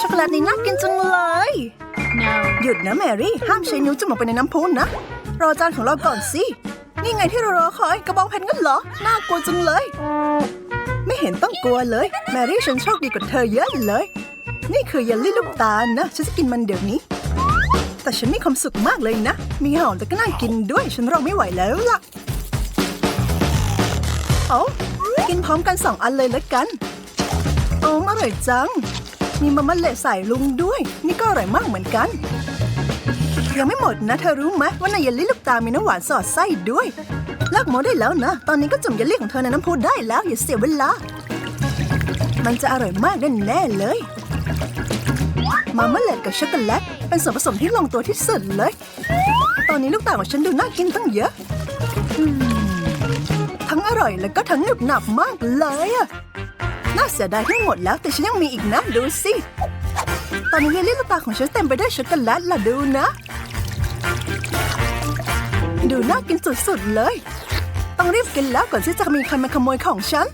ช็อกโกแลตนี่น่ากินจังเลย No. หยุดนะแมรี่ ห้ามใช้นิ้วจุ่มลงไปในน้ำพุนะ รอจานของเราก่อนสิ นี่ไงที่เรารอคอยกระบองเพชรงั้นเหรอ น่ากลัวจังเลย ไม่เห็นต้องกลัวเลย แมรี่ฉันโชคดีกว่าเธอเยอะเลย นี่คือเยลลี่ลูกตาลนะ ฉันจะกินมันเดี๋ยวนี้ แต่ฉันมีความสุขมากเลยนะ มีหอมแต่ก็น่ากินด้วย ฉันรอไม่ไหวแล้วล่ะเอากินพร้อมกันสองอันเลยละกัน โอ้อร่อยจัง มีมะมะเละใส่ลุงด้วย นี่ก็อร่อยมากเหมือนกัน ยังไม่หมดนะเธอรู้ไหมว่าในเยลลี่ลูกตาลมีน้ำหวานสอดไส้ด้วยเลิกโมได้แล้วนะ ตอนนี้ก็จุ่มเยลลี่ของเธอในน้ำพุได้แล้วอย่าเสียเวลา มันจะอร่อยมากแน่เลย มามะเล็ดกับช็อกโกแลตเป็นส่วนผสมที่ลงตัวที่สุดเลย ตอนนี้ลูกตาลของฉันดูน่ากินตั้งเยอะทั้งอร่อยแล้วก็ทั้งหนึบหนับมากเลยอะ น่าเสียดายที่หมดแล้วแต่ฉันยังมีอีกนะดูสิ ตอนนี้เลลี่ลูกตาของฉันเต็มไปด้วยช็อกโกแลตล่ะดูนะ ดูน่ากินสุดๆเลย ต้องรีบกินแล้วก่อนที่จะมีใครมาขโมยของฉัน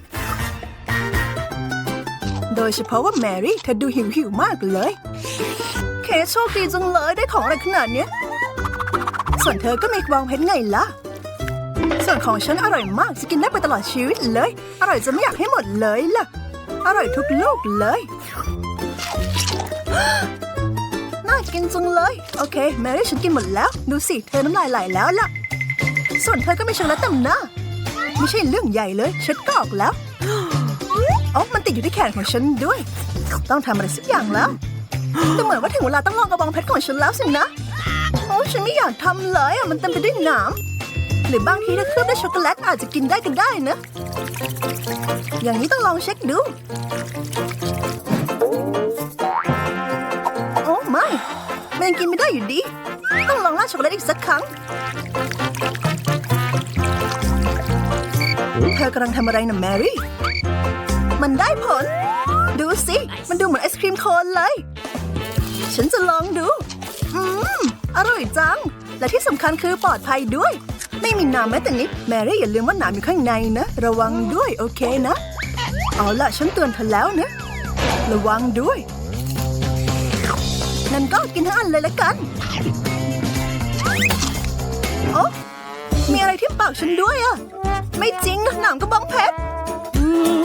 โดยเฉพาะว่าแมรี่เธอดูหิวหิวๆมากเลย เคโชคดีจังเลยได้ของอะไรขนาดเนี้ยส่วนเธอก็มีกระบองเพชรไงล่ะส่วนของฉันอร่อยมากจะกินได้ไปตลอดชีวิตเลย อร่อยจนไม่อยากให้หมดเลยล่ะ อร่อยทุกลูกเลย น่ากินจังเลย โอเค แมรี่ฉันกินหมดแล้ว ดูสิ เธอน้ำลายไหลแล้วล่ะ ส่วนเธอก็ไมีช็อกโกแลตเต็มหน้า ไม่ใช่เรื่องใหญ่เลยเช็ดก็ออกแล้วอ๋อมันติดอยู่ที่แขนของฉันด้วย ต้องทำอะไรสักอย่างแล้วแต่เหมือนว่าถึงเวลาต้องลองกระบองเพชรของฉันแล้วสินะ โอ้ฉันไม่อยากทำเลยอะ มันเต็มไปด้วยหนาม รือบางทีถ้าเคลือบด้วยช็อกโกแลตอาจจะกินได้ก็ได้นะ อย่างนี้ต้องลองเช็คดู โอ้ไม่มันยังกินไม่ได้อยู่ดี ต้องลองราดช็อกโกแลตอีกสักครั้ง เธอกำลังทำอะไรนะแมรี่ มันได้ผล ดูสิ มันดูเหมือนไอศครีมโคนเลย ฉันจะลองดู อืม อร่อยจัง และที่สำคัญคือปลอดภัยด้วย ไม่มีน้ำแม้แต่นิดแมรี่อย่าลืมว่าน้ำอยู่ข้างในนะ ระวังด้วยโอเคนะ เอาละฉันเตือนเธอแล้วนะ ระวังด้วยนั่นก็กินทั้งอันเลยละกันโอ้มีอะไรที่ปากฉันด้วยอะไม่จริงนะหนามกระบองเพชร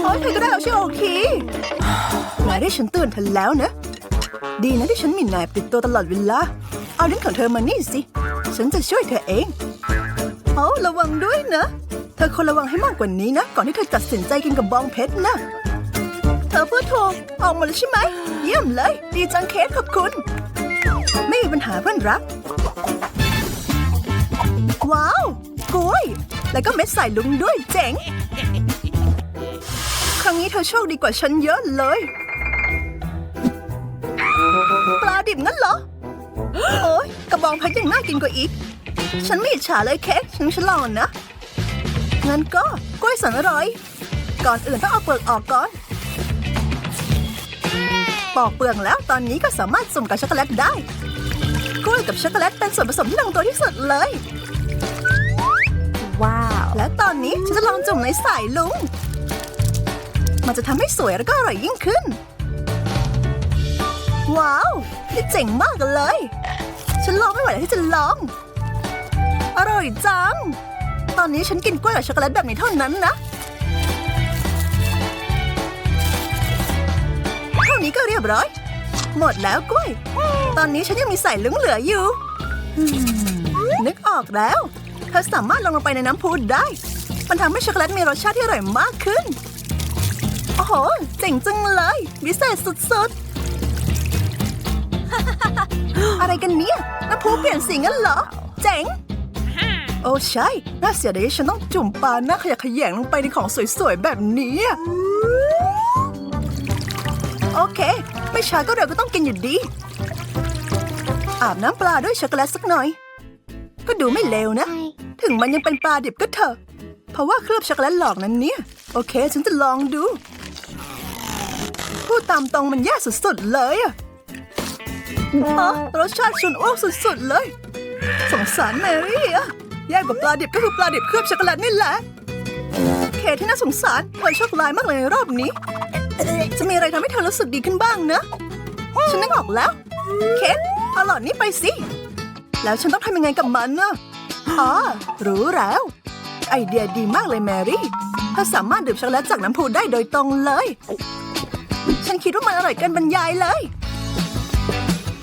โอ้ยเธอก็ได้เอาชื่อโอเคนายได้ฉันเตือนเธอแล้วนะ ดีนะที่ฉันมีนายติดตัวตลอดเวลา เอาลิ้นของเธอมานี่สิ ฉันจะช่วยเธอเองโอ้ระวังด้วยนะ เธอควรระวังให้มากกว่านี้นะ ก่อนที่เธอตัดสินใจกินกับบองเพชรนะ เธอพูดถูกออกมาแล้วใช่ไหม เยี่ยมเลย ดีจังเคสขอบคุณ ไม่มีปัญหาเพื่อนรัก ว้าวกล้วย แล้วก็เม็ดใส่ลุงด้วยเจ๋ง ครั้งนี้เธอโชคดีกว่าฉันเยอะเลย ปลาดิบงั้นเหรอ โอ้ยกระบองเพชรยังน่ากินกว่าอีก ฉันไม่อิจฉาเลยเค้กฉันฉันลองนะ งั้นก็กล้วยสันอร่อย ก่อนอื่นต้องเอาเปลือกออกก่อน ปอกเปลือกแล้วตอนนี้ก็สามารถสุ่มกับช็อกโกแลตได้ กล้วยกับช็อกโกแลตเป็นส่วนผสมที่ลงตัวที่สุดเลย Wow. และตอนนี้ฉันจะลองจุ่มในสายลุง มันจะทำให้สวยแล้วก็อร่อยยิ่งขึ้น ว้าว นี่เจ๋งมากเลย ฉันรองไม่ไหวแล้วที่จะลอง อร่อยจัง ตอนนี้ฉันกินกล้วยกับช็อกโกแลตแบบนี้เท่านั้นนะ เท่านี้ก็เรียบร้อย หมดแล้วกล้วย ตอนนี้ฉันยังมีใสายลุงเหลืออยู่ นึกออกแล้ว เธอสามารถลงลงไปในน้ำพุได้ มันทำให้ช็อกโกแลตมีรสชาติที่อร่อยมากขึ้น โอ้โห เจ๋งจังเลย วิเศษสุดๆ อะไรกันเนี่ยน้ำพุเปลี่ยนสีงั้นเหรอ เจ๋ง โอ้ใช่ น่าเสียดายที่ฉันต้องจุ่มปลาหน้าขยะแขยงลงไปในของสวยๆ แบบนี้อะโอเค ไม่ช้าก็เร็วก็ต้องกินอยู่ดี อาบน้ำปลาด้วยช็อกโกแลตสักหน่อย ก็ดูไม่เลวนะ ถึงมันยังเป็นปลาดิบก็เถอะ เพราะว่าเคลือบช็อกโกแลตหลอกนั้นเนี่ย โอเค ฉันจะลองดู พูดตามตรงมันแย่สุดๆเลยอะ อ๋อรสชาติชวนอ้วกสุดๆเลย สงสารแมรี่อะแย่กว่าปลาดิบก็คือปลาดิบเคลือบช็อกโกแลตนี่แหละ เคที่น่าสงสารเธอโชคร้ายมากเลยในรอบนี้ จะมีอะไรทำให้เธอรู้สึกดีขึ้นบ้างนะ ฉันนึกออกแล้ว เค้กเอาหลอดนี้ไปสิ แล้วฉันต้องทำยังไงกับมันน่ะอ๋อรู้แล้ว ไอเดียดีมากเลยแมรี่เธอสามารถดื่มช็อกโกแลตจากน้ำพุได้โดยตรงเลย ฉันคิดว่ามันอร่อยเกินบรรยายเลย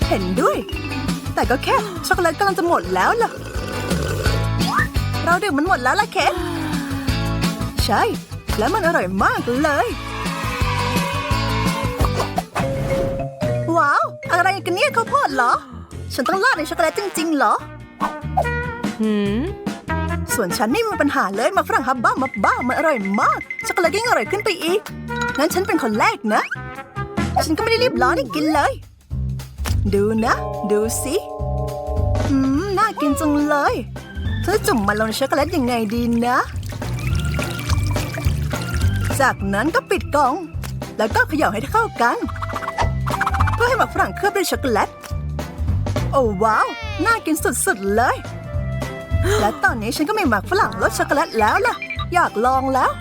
เห็นด้วย แต่ก็แค่ช็อกโกแลตกำลังจะหมดแล้วล่ะ เราดื่มมันหมดแล้วล่ะเค้กใช่ แล้วมันอร่อยมากเลย ว้าว อะไรกันเนี่ยข้าวโพดเหรอ ฉันต้องราดในช็อกโกแลตจริง ๆ เหรอ Hmm? ส่วนฉันนี่ไมมีปัญหาเลยมาฝรั่งฮับบ้ามาบ้ามันอร่อยมากช็อกโกแลตยิ่งอร่อยขึ้นไปอีกงั้นฉันเป็นคนแรกนะ ฉันก็ไม่ได้รีบร้อนให้กินเลย ดูนะ ดูสิอืม น่ากินจังเลย เธอจุ่มมันลงในช็อกโกแลตยังไงดีนะ จากนั้นก็ปิดกล่อง แล้วก็เขย่าให้เข้ากัน เพื่อให้หมักฝรั่งเคลือบด้วยช็อกโกแลต โอ้ว้าว น่ากินสุดๆเลย และตอนนี้ฉันก็มีหมักฝรั่งรสช็อกโกแลตแล้วล่ะ อยากลองแล้ว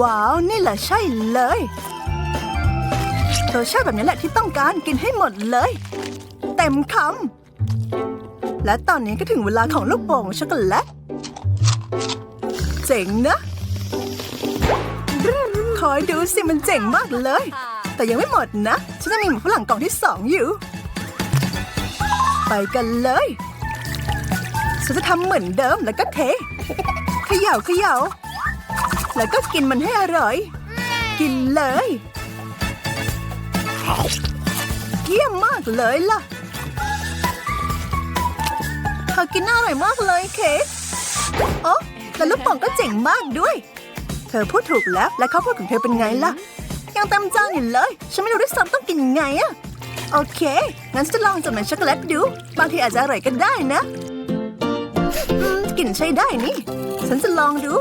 ว้าว นี่แหละใช่เลย รสชาติแบบนี้แหละที่ต้องการกินให้หมดเลย เต็มคำและตอนนี้ก็ถึงเวลาของลูกโป่งช็อกโกแลตเจ๋งนะคอยดูสิมันเจ๋งมากเลย แต่ยังไม่หมดนะ ฉันจะมีหมูฝรั่งกล่องที่สองอยู่ ไปกันเลยฉันจะทำเหมือนเดิมแล้วก็เทเขย่าเขย่าแล้วก็กินมันให้อร่อย กินเลย เยี่ยมมากเลยล่ะเธอกินน่าอร่อยมากเลยเค้กโอ้แล้วลูกป่องก็เจ๋งมากด้วย เธอพูดถูกแล้ว และเขาพูดของเธอเป็นไงล่ะ ยังเต็มจานอยู่เลย ฉันไม่รู้ด้วยซ้ำต้องกินยังไงอะโอเค งั้นจะลองจากในช็อกโกแลตดู บางทีอาจจะอร่อยก็ได้นะกลิ่นใช้ได้นี่ ฉันจะลองดู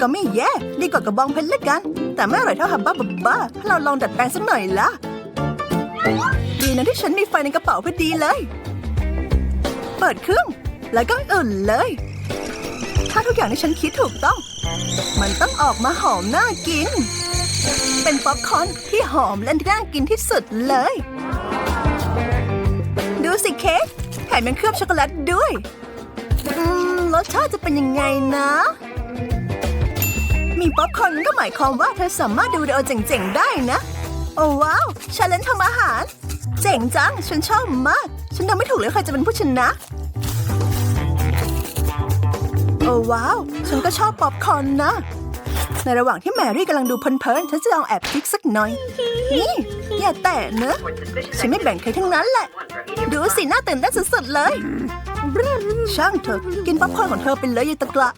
ก็ไม่แย่ ดีกว่ากระบองเพชรละกัน แต่ไม่อร่อยเท่าฮับบ้าบับบ้าเราลองดัดแปลงสักหน่อยละดีนะที่ฉันมีไฟในกระเป๋าพอดีเลย เปิดเครื่อง แล้วก็อุ่นเลย ถ้าทุกอย่างที่ฉันคิดถูกต้อง มันต้องออกมาหอมน่ากิน เป็นป๊อปคอนที่หอมและน่ากินที่สุดเลย ดูสิเค้กแถมยังเคลือบช็อกโกแลตด้วยอืมรสชาติจะเป็นยังไงนะ มีป๊อปคอร์นก็หมายความว่าเธอสามารถดูวิดีโอเจ๋งๆได้นะ โอ้ว้าวชาเลนจ์ทำอาหาร เจ๋งจัง ฉันชอบมาก ฉันเดาไม่ถูกเลยใครจะเป็นผู้ชนะ โอ้ว้าว ฉันก็ชอบป๊อปคอร์นนะ ในระหว่างที่แมรี่กำลังดูเพลินๆฉันจะลองแอบพลิกสักหน่อย นี่อย่าแตะเนอะฉันไม่แบ่งใครทั้งนั้นแหละ ดูสิหน้าตื่นเต้นสุดๆเลย ช่างเถอะกินป๊อปคอร์นของเธอไปเลยยายตะกละ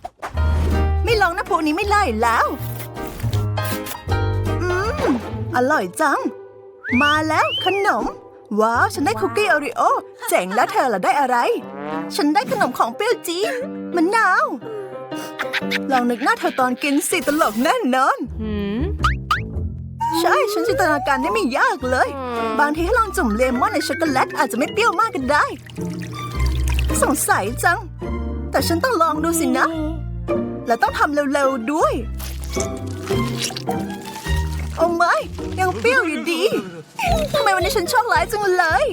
ลองนะพวกนี้ไม่ไล่แล้ว อืม อร่อยจัง มาแล้วขนม ว้าว ฉันได้คุกกี้โอริโอ เจ๋งแล้วเธอล่ะได้อะไร ฉันได้ขนมของเปรี้ยวจี๊ดมะนาว ลองนึกหน้าเธอตอนกินสิตลกแน่นอน Hmm? ใช่ ฉันจินตนาการได้ไม่ยากเลย บางทีให้ลองจุ่มเลมอนในช็อกโกแลตอาจจะไม่เปรี้ยวมากก็ได้ สงสัยจัง แต่ฉันต้องลองดูสินะ และต้องทำเร็วๆด้วย โอ้ไม่ ยังเปรี้ยวอยู่ดี ทำไมวันนี้ฉันโชคร้ายจังเลย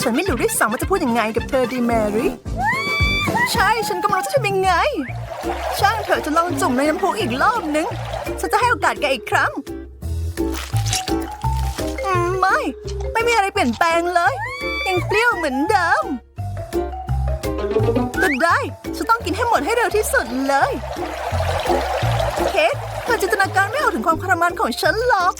ฉันไม่รู้ด้วยซ้ำว่าจะพูดยังไงกับเธอดีแมรี่ ใช่ ฉันก็ไม่รู้จะทำยังไง ช่างเถอะจะลองจุ่มในน้ำพุอีกรอบนึง ฉันจะให้โอกาสแกอีกครั้งไม่ ไม่มีอะไรเปลี่ยนแปลงเลย ยังเปรี้ยวเหมือนเดิม ก็ได้ ฉันต้องกินให้หมดให้เร็วที่สุดเลย เค้กเธอจินตนาการไม่ออกถึงความทรมานของฉันหรอก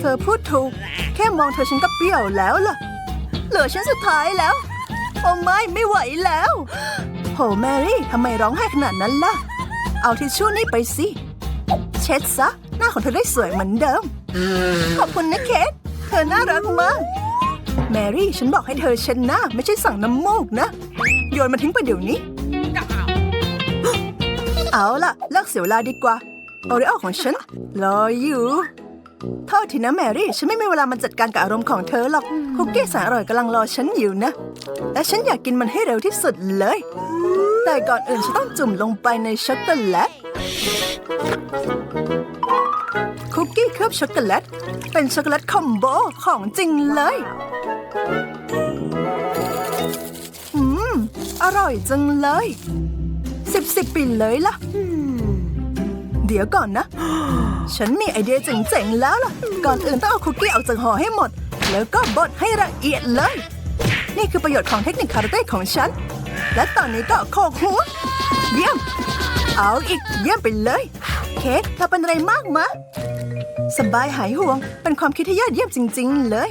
เธอพูดถูก แค่มองเธอฉันก็เปรี้ยวแล้วล่ะ เหลือฉันสุดท้ายแล้ว โอ้ไม่ไม่ไหวแล้วโหแมรี่ทำไมร้องไห้ขนาดนั้นล่ะ เอาทิชชู่นี่ไปสิ เช็ดซะ หน้าของเธอได้สวยเหมือนเดิม ขอบคุณนะเคทเธอน่ารักมาก แมรี่ ฉันบอกให้เธอเช็ดหน้า ไม่ใช่สั่งน้ำมูกนะ โยนมาทิ้งไปเดี๋ยวนี้ เอาล่ะเลิกเสียเวลาดีกว่าโอริโอของฉันรออยู่ โทษทีนะแมรี่ ฉันไม่มีเวลามาจัดการกับอารมณ์ของเธอหรอก คุกกี้แสนอร่อยกำลังรอฉันอยู่นะ และฉันอยากกินมันให้เร็วที่สุดเลย แต่ก่อนอื่นฉันต้องจุ่มลงไปในช็อกโกแลต คุกกี้เคลือบช็อกโกแลต เป็นช็อกโกแลตคอมโบของจริงเลย อืม อร่อยจังเลย สิบสิบปีเลยล่ะ เดี๋ยวก่อนนะ ฉันมีไอเดียเจ๋งๆแล้วล่ะ ก่อนอื่นต้องเอาคุกกี้ออกจากห่อให้หมด แล้วก็บดให้ละเอียดเลย นี่คือประโยชน์ของเทคนิคคาราเต้ของฉัน และตอนนี้ก็โคกหัว เยี่ยม เอาอีกเยี่ยมไปเลย เคทเธอเป็นอะไรมากมะ สบายหายห่วง เป็นความคิดที่ยอดเยี่ยมจริง ๆ เลย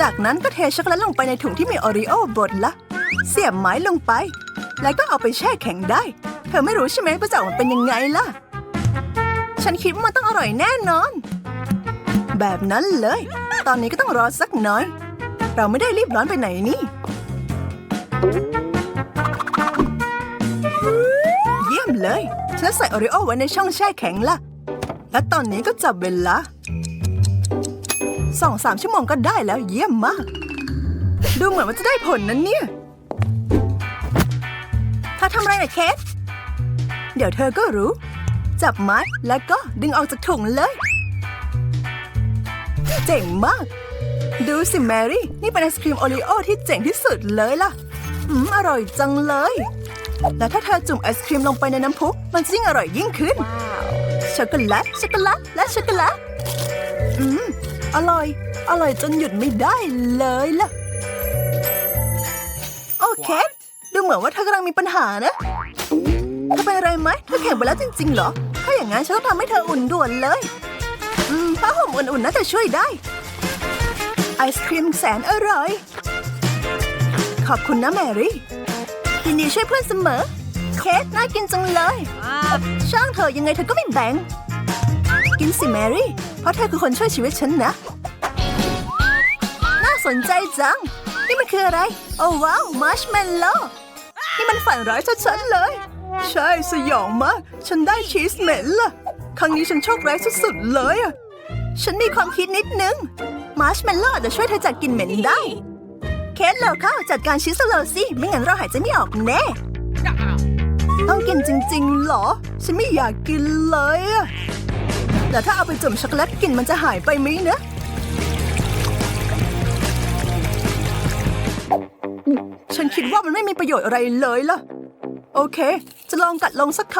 จากนั้นก็เทช็อกโกแลตลงไปในถุงที่มีโอรีโอบดละ เสียบไม้ลงไป แล้วก็เอาไปแช่แข็งได้ เธอไม่รู้ใช่ไหมว่าจะออกมาเป็นยังไงล่ะ ฉันคิดว่ามันต้องอร่อยแน่นอน แบบนั้นเลย ตอนนี้ก็ต้องรอสักน่อย เราไม่ได้รีบร้อนไปไหนนี่ มเลย ฉันใส่โอริโอไว้ในช่องแช่แข็งละและตอนนี้ก็จับเวลาสองสามชั่วโมงก็ได้แล้วเยี่ยมมาก ดูเหมือนว่าจะได้ผลนั้นเนี่ยเธอทำไรนะเคสเดี๋ยวเธอก็รู้ จับไม้แล้วก็ดึงออกจากถุงเลย เจ๋งมาก ดูสิแมรี่ นี่เป็นไอศครีมโอรีโอที่เจ๋งที่สุดเลยล่ะ อืม อร่อยจังเลย และถ้าเธอจุ่มไอศครีมลงไปในน้ำพุมันจะยิ่งอร่อยยิ่งขึ้น ช็อกโกแลต ช็อกโกแลต และช็อกโกแลต อืม อร่อย อร่อยจนหยุดไม่ได้เลยล่ะ โอเค ดูเหมือนว่าเธอกำลังมีปัญหานะ เธอเป็นอะไรไหม เธอแข็งไปแล้วจริงๆเหรอ ถ้าอย่างนั้นฉันต้องทำให้เธออุ่นด่วนเลย อืมผ้าห่มอุ่นๆน่าจะช่วยได้ ไอศครีมแสนอร่อย ขอบคุณนะแมรี่ ยินดีช่วยเพื่อนเสมอ เค้กน่ากินจังเลย ช่างเธอะยังไงเธอก็ไม่แบ่ง กินสิแมรี่ เพราะเธอคือคนช่วยชีวิตฉันนะ น่าสนใจจัง นี่มันคืออะไร โอ้ว้าวมาร์ชเมลโล่นี่มันฝันร้ายชัดๆเลย ใช่สยองมาก ฉันได้ชีสเหม็นล่ะ ครั้งนี้ฉันโชคร้ายสุดๆเลยอะฉันมีความคิดนิดนึง มาร์ชเมลโล่อาจจะช่วยเธอจากกลิ่นเหม็นได้ เคสเราเข้าจัดการชีสเราสิไม่งั้นเราหายใจไม่ออกแน่ ต้องกินจริงๆเหรอ ฉันไม่อยากกินเลยอะแต่ถ้าเอาไปจุ่มช็อกโกแลตกลิ่นมันจะหายไปไหมเนะฉันคิดว่ามันไม่มีประโยชน์อะไรเลยล่ะ โอเค จะลองกัดลงสักค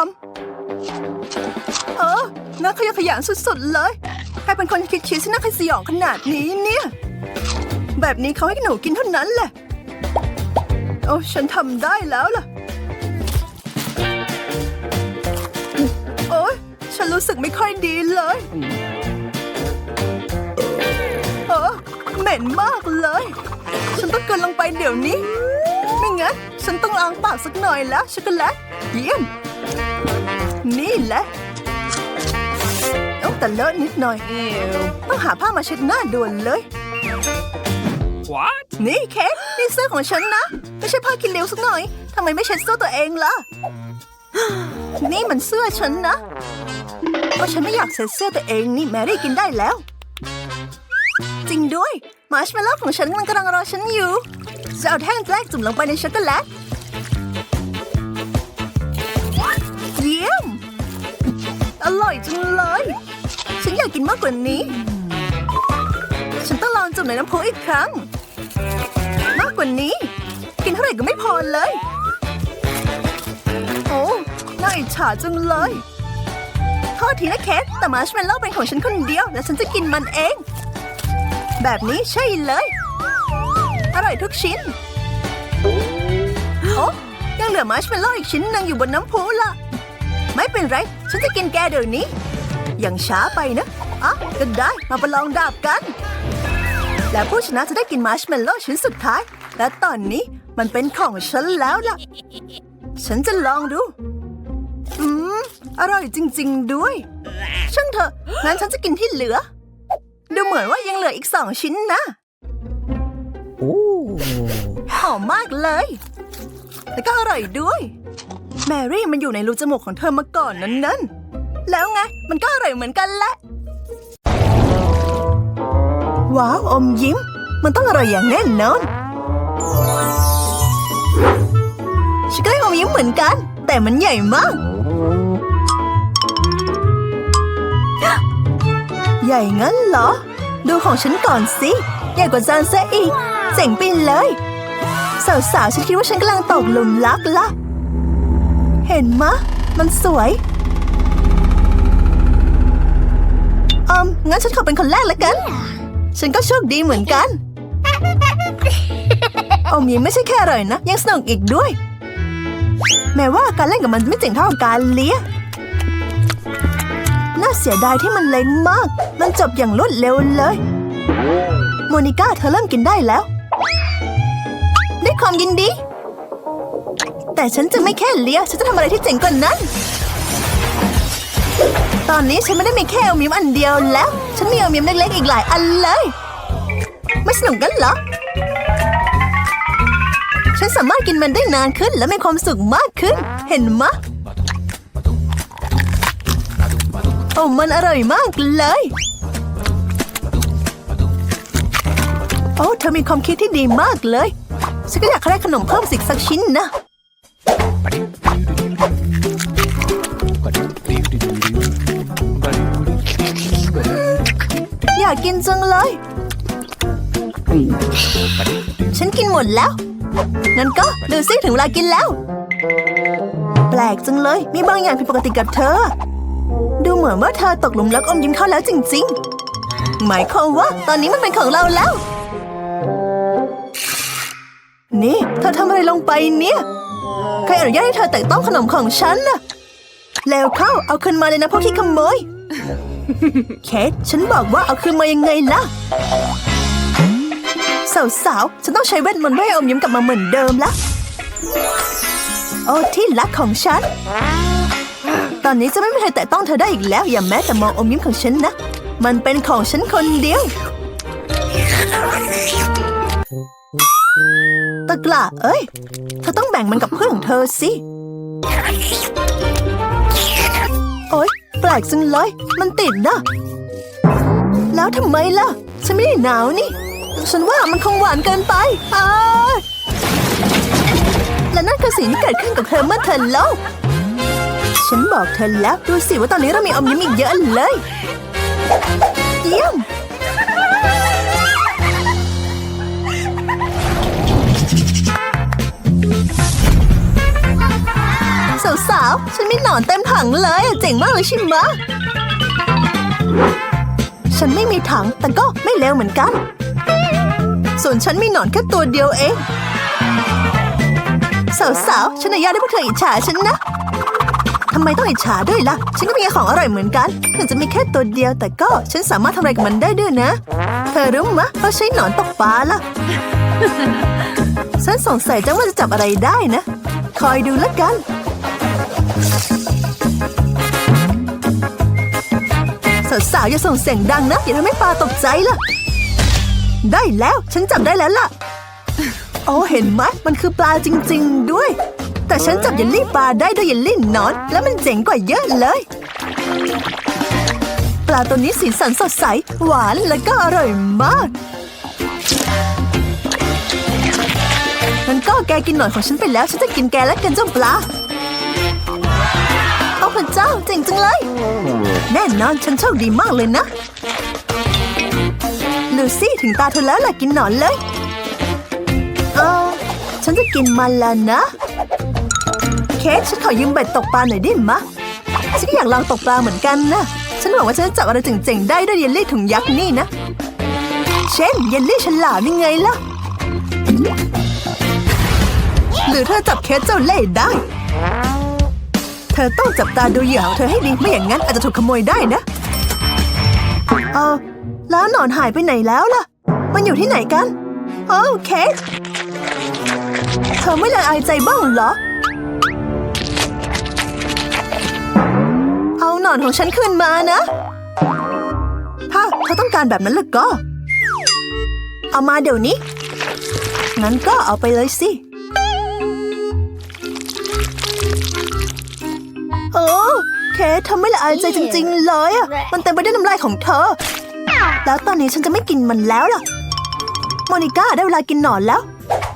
ำ เออน่าขยะแขยงสุดๆเลย ใครเป็นคนคิดชีสที่น่าขยสยองขนาดนี้เนี่ย แบบนี้เขาให้หนูกินเท่านั้นแหละ โอ้ฉันทำได้แล้วล่ะ โอ้ยฉันรู้สึกไม่ค่อยดีเลยเออเหม็นมากเลย ฉันต้องกลืนลงไปเดี๋ยวนี้ ไม่งั้น ฉันต้องล้างปากสักหน่อยแล้วช็อกโกแลตเยี่ยม นี่แหละต้องแต่เลอะนิดหน่อย ต้องหาผ้ามาเช็ดหน้าด่วนเลย What? นี่เค้กนี่เสื้อของฉันนะ ไม่ใช่ผ้ากินเหลวสักหน่อยทำไมไม่เช็ดเสื้อตัวเองล่ะ นี่มันเสื้อฉันนะเพราะฉันไม่อยากเช็ดเสื้อตัวเองนี่แมรี่กินได้แล้ว จริงด้วย มาร์ชเมลโล่ของฉันมันกำลังรอฉันอยู่จะเอาแท่งแรกจุ่มลงไปในช็อกโกแลตเยี่ยม อร่อยจังเลย ฉันอยากกินมากกว่านี้ ฉันต้องลองจุ่มในน้ำพุอีกครั้ง กว่านี้ กินเท่าไหร่ก็ไม่พอเลย โอ้ น่าอิจฉาจังเลย โทษทีนะเคสแต่มาร์ชเมลโล่เป็นของฉันคนเดียว และฉันจะกินมันเอง แบบนี้ใช่เลย อร่อยทุกชิ้น โอ้ยังเหลือมาร์ชเมลโล่อีกชิ้นหนึ่งอยู่บนน้ำพุล่ะ ไม่เป็นไร ฉันจะกินแกเดี๋ยวนี้ ยังช้าไปนะอะก็ได้ มาประลองดาบกัน และผู้ชนะจะได้กินมาร์ชเมลโล่ชิ้นสุดท้าย และตอนนี้มันเป็นของฉันแล้วล่ะ ฉันจะลองดู อืม อร่อยจริง ๆ ด้วย ช่างเถอะ งั้นฉันจะกินที่เหลือ ดูเหมือนว่ายังเหลืออีกสองชิ้นนะหอมมากเลย แล้วก็อร่อยด้วย แมรี่มันอยู่ในรูจมูกของเธอมาก่อนนั้นนั้นแล้วไง มันก็อร่อยเหมือนกันแหละ ว้าว อมยิ้ม มันต้องอร่อยอย่างแน่นอน ฉันก็มีความยิ้มเหมือนกัน แต่มันใหญ่มาก ใหญ่งั้นเหรอ ดูของฉันก่อนสิ ใหญ่กว่าจานซะอีก เจ๋งไปเลย สาวสาวฉันคิดว่าฉันกำลังตกหลุมรักละ เห็นมะ มันสวยอืมงั้นฉันขอเป็นคนแรกแล้วกัน ฉันก็โชคดีเหมือนกัน อมยิ้มไม่ใช่แค่อร่อยนะ ยังสนุกอีกด้วย แม้ว่าการเล่นกับมันไม่เจ๋งเท่าการเลี้ยน่าเสียดายที่มันเล็กมาก มันจบอย่างรวดเร็วเลย โมนิก้าเธอเริ่มกินได้แล้ว ด้วยความยินดี แต่ฉันจะไม่แค่เลี้ยฉันจะทำอะไรที่เจ๋งกว่านั้น ตอนนี้ฉันไม่ได้มีแค่อมยิ้มอันเดียวแล้ว ฉันมีอมยิมเล็กๆอีกหลายอันเลย ไม่สนุกกันเหรอ ฉันสามารถกินมันได้นานขึ้นและมีความสุขมากขึ้น เห็นมะโอ้มันอร่อยมากเลย โอ้เธอมีความคิดที่ดีมากเลยฉันก็อยากได้ขนมเพิ่มสิกสักชิ้นนะอยากกินจังเลย ฉันกินหมดแล้ว งั้นก็ดูซิถึงเวลากินแล้ว แปลกจังเลย มีบางอย่างผิดปกติกับเธอ ดูเหมือนว่าเธอตกหลุมรักอมยิ้มเขาแล้วจริง ๆ หมายความว่าตอนนี้มันเป็นของเราแล้ว นี่ เธอทำอะไรลงไปเนี่ย ใครอนุญาตให้เธอแตะต้องขนมของฉันน่ะ แล้วเข้าเอาคืนมาเลยนะพวกที่ขโมย เคทฉันบอกว่าเอาคืนมายังไงล่ะ สาวๆ ฉันต้องใช้เวทมนต์เพื่อให้อมยิ้มกลับมาเหมือนเดิมละโอ้ที่รักของฉัน ตอนนี้จะไม่มีใครแตะต้องเธอได้อีกแล้ว อย่าแม้แต่มองอมยิ้มของฉันนะ มันเป็นของฉันคนเดียว ตะกละเอ้ย เธอต้องแบ่งมันกับเพื่อนของเธอสิ โอ๊ย แปลกจังเลย มันติดนะ แล้วทำไมล่ะ ฉันไม่ได้หนาวนี่ ฉันว่ามันคงหวานเกินไปอ้าและนั่นคือสิ่งที่เกิดขึ้นกับเธอเมื่อเธอเล่าฉันบอกเธอแล้วดูสิว่าตอนนี้เรามีอมยิ้มอีกเยอะเลยเยี่ยมสาวๆ ฉันมีหนอนเต็มถังเลย เจ๋งมากเลยใช่ไหมฉันไม่มีถังแต่ก็ไม่เลวเหมือนกัน ส่วนฉันมีหนอนแค่ตัวเดียวเอง สาวๆ ฉันอนุญาตให้พวกเธออิจฉาฉันนะทำไมต้องอิจฉาด้วยล่ะ ฉันก็มีของอร่อยเหมือนกัน ถึงจะมีแค่ตัวเดียวแต่ก็ฉันสามารถทำอะไรกับมันได้ด้วยนะ เธอรู้มะเขาใช้หนอนตกปลาล่ะ ฉันสงสัยจังว่าจะจับอะไรได้นะ คอยดูแล้วกันสาวๆอย่าส่งเสียงดังนะ อย่าทำให้ปลาตกใจล่ะ ได้แล้ว ฉันจับได้แล้วล่ะ โอ้เห็นไหมมันคือปลาจริง ๆ ด้วย แต่ฉันจับเยลลี่ปลาได้ด้วยเยลลี่นอน แล้วมันเจ๋งกว่าเยอะเลย ปลาตัวนี้สีสันสดใส หวานและก็อร่อยมากมันก็แกกินหน่อนของฉันไปแล้ว ฉันจะกินแกและกันเจ้าปลาโอ้พระเจ้าเจ๋งจังเลย แน่นอนฉันโชคดีมากเลยนะ ลูซี่ถึงตาเธอแล้วล่ะกินหนอนเลย เออ ฉันจะกินมันแล้วนะ เคสฉันขอยืมเบ็ดตกปลาหน่อยได้มะ ฉันก็อยากลองตกปลาเหมือนกันนะ ฉันหวังว่าฉันจะจับอะไรเจ๋งๆได้ด้วยเยลลี่ถุงยักษ์นี่นะ เช่นเยลลี่ฉลามยังไงล่ะ หรือเธอจับเคสเจ้าเล่ห์ได้ เธอต้องจับตาดูเหยื่อของเธอให้ดีไม่อย่างนั้นอาจจะถูกขโมยได้นะ เออ แล้วหนอนหายไปไหนแล้วล่ะ มันอยู่ที่ไหนกัน โอ้เคเธอไม่ละอายใจบ้างเหรอ เอาหนอนของฉันคืนมานะ ถ้าเธอต้องการแบบนั้นล่ะก็ เอามาเดี๋ยวนี้ งั้นก็เอาไปเลยสิ โอ้เคททำไม่ละอายใจจริง ๆ เลยอะมันเต็มไปด้วยน้ำลายของเธอ แล้วตอนนี้ฉันจะไม่กินมันแล้วล่ะโมนิก้าได้เวลากินหนอนแล้ว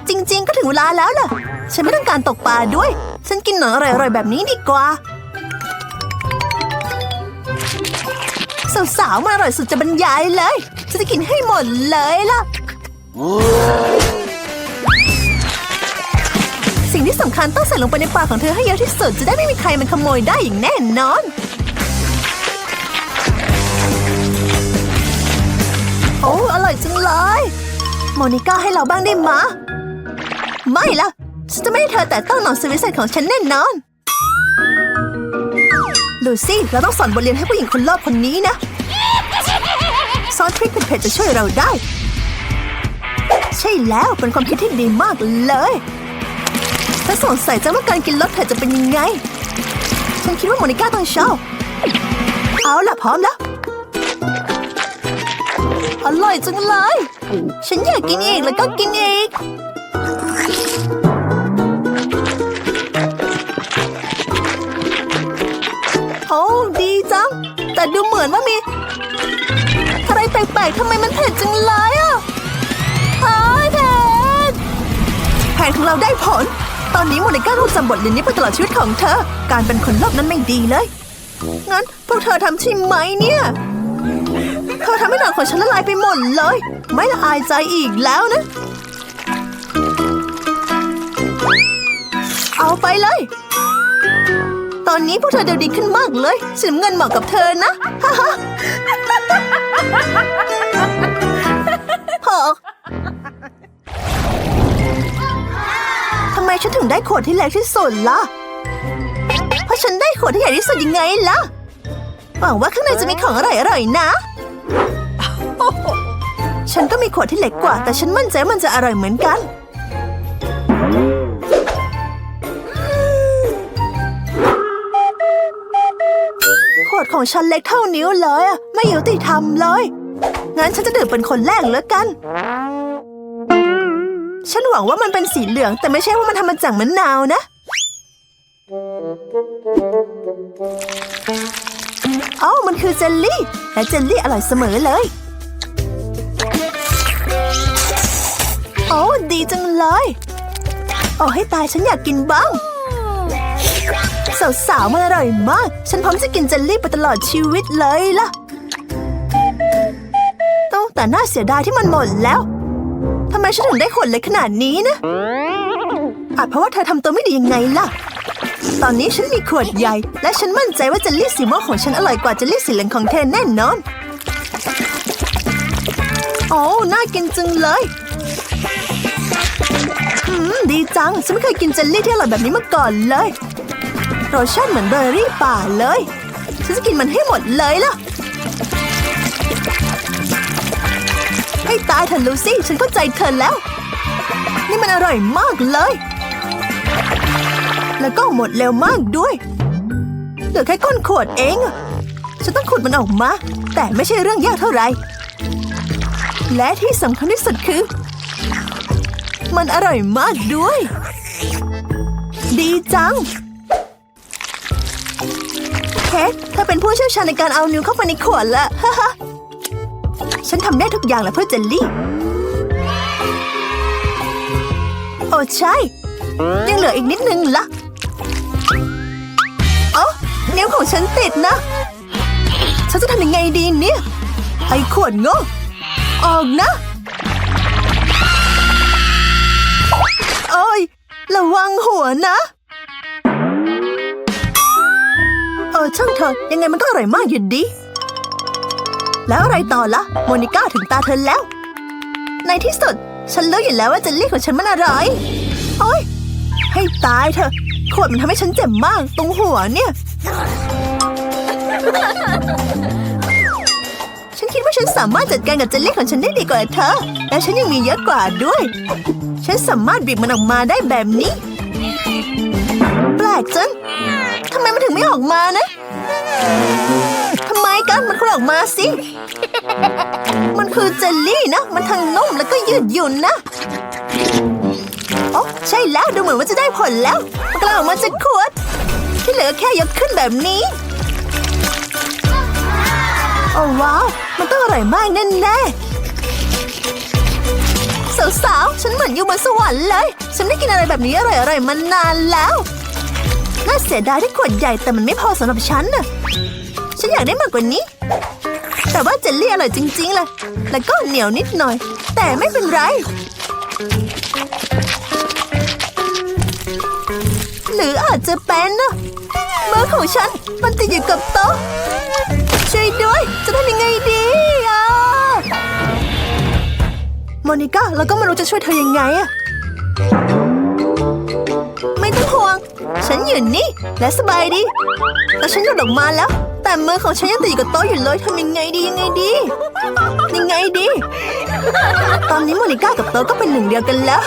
จริง ๆ ก็ถึงเวลาแล้วล่ะ ฉันไม่ต้องการตกปลาด้วย ฉันกินหนอนอร่อยๆแบบนี้ดีกว่าสาวๆมาอร่อยสุดจะบรรยายเลยฉันจะกินให้หมดเลยล่ะ สิ่งที่สำคัญต้องใส่ลงไปในปากของเธอให้เยอะที่สุดจะได้ไม่มีใครมันขโมยได้อย่างแน่นอน โอ้อร่อยจังเลย โมนิก้าให้เราบ้างได้มะ ไม่ละฉันจะไม่ให้เธอแต่ต้องหนอนสวิสเซตของฉันแน่นอน ลูซี่ เราต้องสอนบทเรียนให้ผู้หญิงคนรอบคนนี้นะซอสพริกเผ็ดๆจะช่วยเราได้ ใช่แล้วเป็นความคิดที่ดีมากเลยถ้าสงสัยจังว่าการกินรสเผ็ดจะเป็นยังไง ฉันคิดว่าโมนิก้าต้องชอบเอาล่ะพร้อมแล้ว อร่อยจังเลย ฉันอยากกินอีกแล้วก็กินอีก โอ้ดีจัง แต่ดูเหมือนว่ามี อะไรแปลกๆทำไมมันเผ็ดจังเลยอะเฮ้ยเผ็ดแผนของเราได้ผล ตอนนี้โมนิก้าต้องจำบทเรียนนี้ไปตลอดชีวิตของเธอ การเป็นคนรอบนั้นไม่ดีเลย งั้นพวกเธอทำใช่ไหมเนี่ย เธอทำให้หนังของฉันละลายไปหมดเลย ไม่ละอายใจอีกแล้วนะ เอาไปเลย ตอนนี้พวกเธอเดูดีขึ้นมากเลยสีน้ำเงินเหมาะกับเธอนะฮ่าฮ่าทำไมฉันถึงได้ขวดที่เล็กที่สุดล่ะ เพราะฉันได้ขวดที่ใหญ่ที่สุดยังไงล่ะหวังว่าข้างในจะมีของอร่อยๆนะ ฉันก็มีขวดที่เล็กกว่า แต่ฉันมั่นใจว่ามันจะอร่อยเหมือนกัน ขวดของฉันเล็กเท่านิ้วเลยอะไม่ยุติธรรมเลย งั้นฉันจะดื่มเป็นคนแรกแล้วกัน ฉันหวังว่ามันเป็นสีเหลือง แต่ไม่ใช่ว่ามันทำมาจากมะนาวนะเอ้ามันคือเจลลี่ และเจลลี่อร่อยเสมอเลย โอ้ดีจังเลย โอ้ให้ตายฉันอยากกินบ้าง สาวๆมันอร่อยมาก ฉันพร้อมจะกินเจลลี่ไปตลอดชีวิตเลยล่ะต้องแต่น่าเสียดายที่มันหมดแล้วทำไมฉันถึงได้ขวดเล็กขนาดนี้นะอาจเพราะว่าเธอทำตัวไม่ดียังไงล่ะ ตอนนี้ฉันมีขวดใหญ่ และฉันมั่นใจว่าเจลลี่สีม่วงของฉันอร่อยกว่าเจลลี่สีเหลืองของเธอแน่นอน โอ้ น่ากินจังเลยอืมดีจัง ฉันไม่เคยกินเจลลี่ที่อร่อยแบบนี้มาก่อนเลยรสชาติเหมือนเบอร์รี่ป่าเลย ฉันจะกินมันให้หมดเลยล่ะ ให้ตายเถอะลูซี่ ฉันเข้าใจเธอแล้ว นี่มันอร่อยมากเลย แล้วก็หมดเร็วมากด้วยเหลือแค่ก้นขวดเองฉันต้องขุดมันออกมา แต่ไม่ใช่เรื่องยากเท่าไหร่และที่สำคัญที่สุดคือ มันอร่อยมากด้วย ดีจังเค้กเธอเป็นผู้เชี่ยวชาญในการเอานิ้วเข้าไปในขวดละฮ่าฮ่าฉันทำได้ทุกอย่างแหละเพื่อเจลลี่ โอ้ใช่ ยังเหลืออีกนิดนึงละ่ะ นิ้วของฉันติดนะ ฉันจะทำยังไงดีเนี่ย ไอ้ขวดง่ออกนะ โอ้ย ระวังหัวนะ เออช่างเถอยังไงมันก็อร่อยมากอยู่ดี แล้วอะไรต่อละ่ะโมนิก้าถึงตาเธอแล้ว ในที่สุด ฉันรู้อยู่แล้วว่าเจลลี่ของฉันมันอร่อย โอ้ย ให้ตายเถอะ ขวดมันทำให้ฉันเจ็บมาก ตรงหัวเนี่ย ฉันคิดว่าฉันสามารถจัดการกับเจลลี่ของฉันได้ดีกว่าเธอ และฉันยังมีเยอะกว่าด้วย ฉันสามารถบีบมันออกมาได้แบบนี้ แปลกจังทำไมมันถึงไม่ออกมานะทำไมกันมันควรออกมาสิ มันคือเจลลี่นะ มันทั้งนุ่มแล้วก็ยืดหยุ่นนะ โอ้ใช่แล้วดูเหมือนว่าจะได้ผลแล้วมันกลังออกมาจากขวด ที่เหลือแค่ยกขึ้นแบบนี้ โอ้ว้าว มันต้องอร่อยมากแน่ๆสาวๆ ฉันเหมือนอยู่บนสวรรค์เลย ฉันไม่กินอะไรแบบนี้อร่อยๆมานานแล้ว น่าเสียดายที่ขวดใหญ่แต่มันไม่พอสำหรับฉันน่ะ ฉันอยากได้มากกว่านี้ แต่ว่าเจลลี่อร่อยจริงๆเลยแล้วก็เหนียวนิดหน่อย แต่ไม่เป็นไร หรืออาจจะเป็นนะมือของฉันมันติดอยู่กับโต๊ะ ช่วยด้วย จะทำยังไงดีอะโมนิก้าเราก็ไม่รู้จะช่วยเธอยังไงอะไม่ต้องห่วง ฉันอยู่นี่และสบายดีแต่ฉันหลุดออกมาแล้ว แต่มือของฉันยังติดอยู่กับโต๊ะอยู่เลยทำยังไงดียังไงดี ยังไงดี ตอนนี้โมนิก้ากับโต๊ะก็เป็นหนึ่งเดียวกันแล้ว